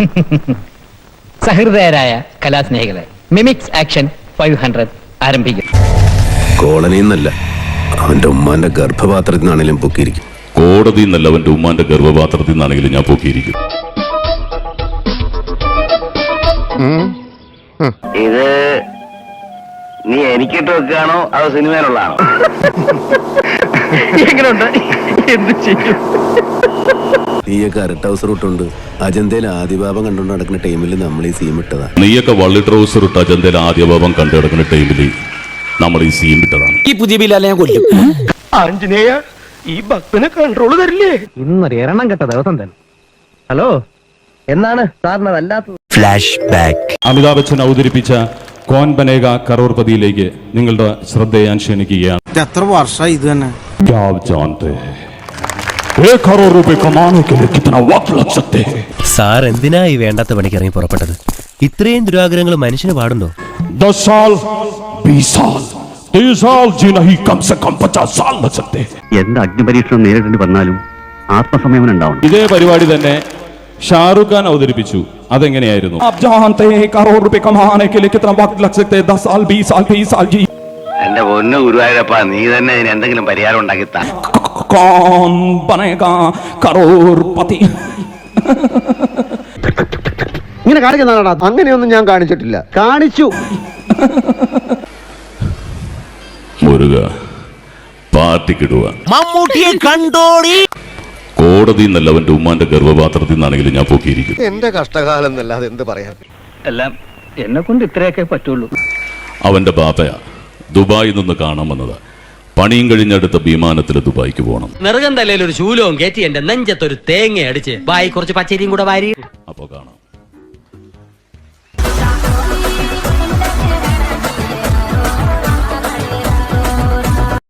സഹൃദയരായ കലാസ്നേഹികളെ mimics action five hundred ആരംഭിക്കും. കോളനിയിൽ നിന്നല്ല അവന്റെ ഉമ്മാന്റെ ഗർഭപാത്രത്തിൽ നിന്നാണെങ്കിലും പൊക്കിയിരിക്കും. കോടതി അവന്റെ ഉമ്മാന്റെ ഗർഭപാത്രത്തിൽ നിന്നാണെങ്കിലും ഞാൻ പൊക്കിയിരിക്കും. ഇത് നീ എനിക്കിട്ട് വെക്കുകയാണോ അതോ സിനിമയിലുള്ളതാണോ? എങ്ങനെയുണ്ട് എന്ത് ചെയ്യും? നീയൊക്കെ അര ട്രൗസർ ഇട്ടുണ്ട് അജന്തയിൽ ആദിഭാവം കണ്ടുകൊണ്ട് നടക്കുന്ന ടൈമിൽ നമ്മൾ ഈ സീം ഇട്ടതാ. നീയൊക്കെ വള്ളി ട്രൗസർ ഇട്ട് അജന്തയിൽ ആദിഭാവം കണ്ടു നടക്കുന്ന ടൈമിൽ നമ്മൾ ഈ സീം ഇട്ടതാണ്. ഈ പുതിയ ബില്ലാലെ ഞാൻ ഈ ഭക്തനെ കൺട്രോൾ തരില്ലേ? ഇന്നൊരു എരണം കെട്ട ദിവസം തന്നെ. ഹലോ എന്നാണ് സാറിന് അതല്ലാത്തത് ഫ്ലാഷ് ബാക്ക് അമിതാഭ് ബച്ചൻ അവതരിപ്പിച്ച കോൻ ബനേഗ കറോർപതിയിലേക്ക് നിങ്ങളുടെ ശ്രദ്ധ ഞാൻ ക്ഷണിക്കുകയാണ്. എത്ര വർഷം ഇത് തന്നെ? एक करोड़ रुपए कमाने के लिए कितना वक्त लग सकते हैं സാർ എന്തിനാ ഈ വേണ്ടാത്ത പണിക്ക് ഇറങ്ങി പുറപ്പെട്ടത് ഇത്രയും ദുരാഗ്രഹങ്ങൾ മനുഷ്യന് പാടുണ്ടോ दस साल बीस साल तीस साल जी नहीं कम से कम पचास साल लग सकते हैं എന്ത് അഗ്നിപരീക്ഷണം നേരിടേണ്ടി വന്നാലും ആത്മസംയമനം ഉണ്ടാവണം ഇതേ പരിപാടി തന്നെ ഷാറുഖ് ഖാൻ അവതരിപ്പിച്ചു അതെങ്ങനെയായിരുന്നു आप जानते हैं करोड़ रुपए कमाने के लिए कितना वक्त लग सकते हैं दस साल बीस साल बीस साल जी എന്റെ പൊന്നു ഗുരുവായൂരപ്പ നീ തന്നെ ഇതിന് എന്തെങ്കിലും പരിഹാരം ഉണ്ടാക്കി താ कौन बनेगा करोड़पति ഇങ്ങനെ കാണിക്കുന്നതാണോ അങ്ങനെയൊന്നും ഞാൻ കാണിച്ചിട്ടില്ല കാണിച്ചു മുരുക പാർട്ടിക്കിടുക മമ്മൂട്ടിയെ കണ്ടോടി കോടതി നല്ലവന്റെ ഉമ്മാന്റെ ഗർഭപാത്രത്തിൽ നിന്നാണെങ്കിലും ഞാൻ പൊക്കിയിരിക്കും എന്റെ കഷ്ടകാലം എന്നല്ലാതെ എന്ത് പറയാൻ എല്ലാം എന്നെ കൊണ്ട് ഇത്രയൊക്കെ പറ്റുള്ളൂ അവന്റെ ബാപ്പയാ ദുബായിൽ നിന്ന് കാണാൻ വന്നതാ പണിയും കഴിഞ്ഞെടുത്ത വിമാനത്തിൽ ദുബായിക്ക് പോകണം നെറുകം തലയിൽ ഒരു ശൂലവും കയറ്റി എന്റെ നെഞ്ചത്തൊരു തേങ്ങ അടിച്ച് ബായി കുറച്ച് പച്ചരിയും കൂടെ വാരി. അപ്പൊ കാണാം.